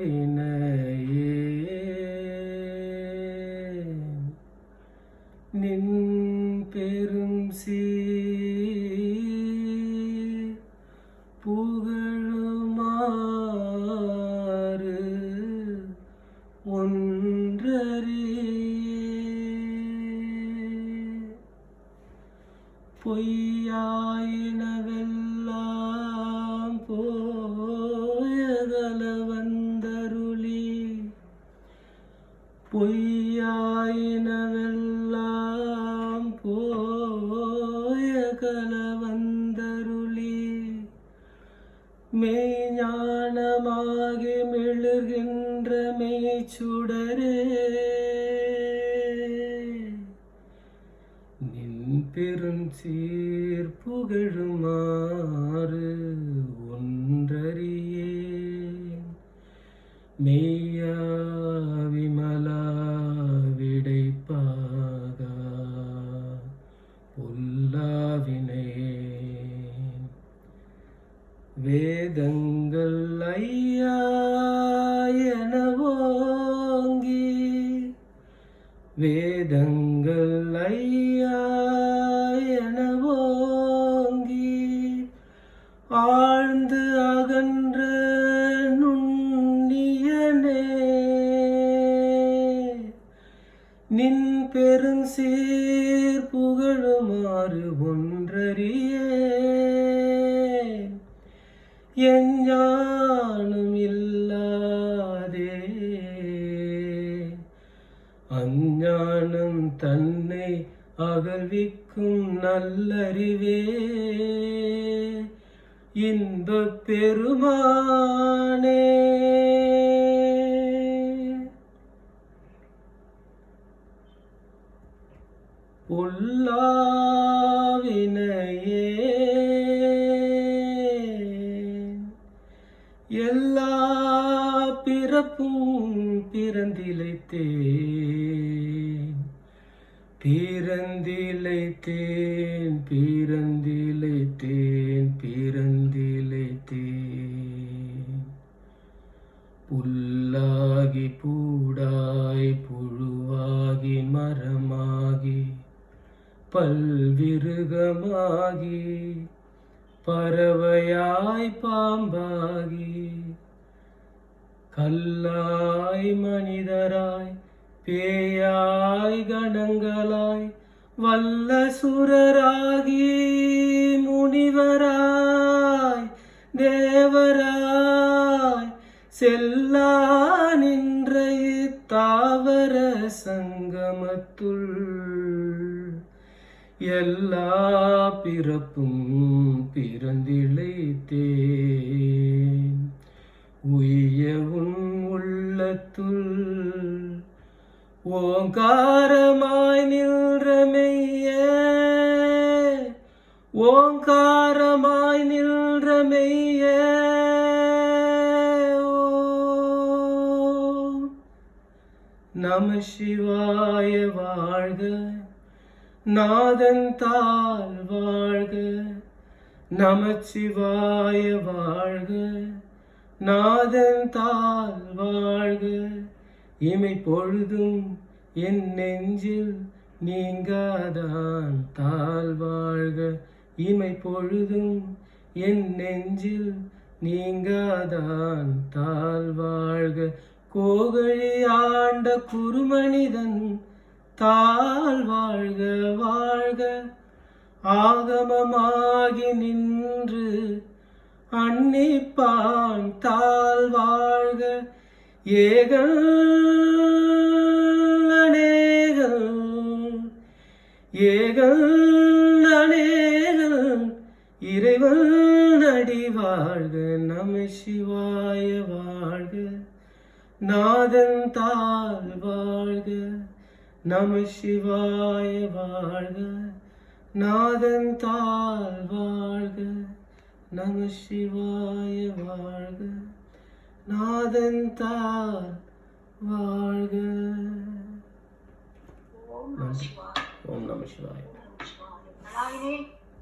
பொல்லாவினையே நின் பெரும் சீ புகழுமாறு ஒன்றரே பொய்யாயின பொய்யாயினவெல்லாம் போயகல வந்தருளி மெய்ஞானமாகி மிளர்கின்ற மெய்ச்சுடரே. நின் பெரும் சீர் புகழுமாறு ஒன்றறியே மெய் வேதங்கள் ஐயா என ஓங்கி ஆழ்ந்து அகன்ற நுண்ணியனே. நின் பெருஞ்சீர் புகழுமாறு ஒன்றறியேன். எஞ்ஞானம் இல்லா தன்னை அகழ்விக்கும் நல்லறிவே. இன்பப் பெருமானே. பொல்லாவினையே. எல்லா பிறப்பும் பிறந்திலைத்தே பிறந்திலைத்தேன் பிறந்திலைத்தேன் பிறந்திலைத்தேன் புல்லாகி பூடாய் புழுவாகி மரமாகி பல்விருகமாகி பறவையாய் பாம்பாகி கல்லாய் மனிதராய் பேயாய் கணங்களாய் வல்ல சுரராகி முனிவராய் தேவராய் செல்லா நின்ற தாவர சங்கமத்துள் எல்லா பிறப்பும் பிறந்திழைத்தேன். உயிர் ஓங்காரமாய் நின்றமெய்ய ஓங்காரமாய் நின்றமெய்ய ஓம். நம சிவாய வாழ்க. நாதன் தாள் வாழ்க. நமச்சிவாய வாழ்க. நாதன் தாள் வாழ்க. இமை பொழுதும் என் நெஞ்சில் நீங்காதான் தாழ் வாழ்க. இமை பொழுதும் என் நெஞ்சில் நீங்காதான் தாழ் வாழ்க. கோகழி ஆண்ட குருமனிதன் தாழ் வாழ்க வாழ்க. ஆகமமாகி நின்று அன்னிப்பான் தாழ் வாழ்க. ஏகல் அநேகல் ஏகல் அநேகல் இறைவன் அடி வாழ்க நம சிவாய வாழ்க. நாதன் தாழ் வாழ்க நம சிவாய வாழ்க. நாதன் தாழ் வாழ்க நம சிவாய வாழ்க. நாதன் தாழ் வாழ்க. ஓம் நம சிவாய. ஓம் நம சிவாய.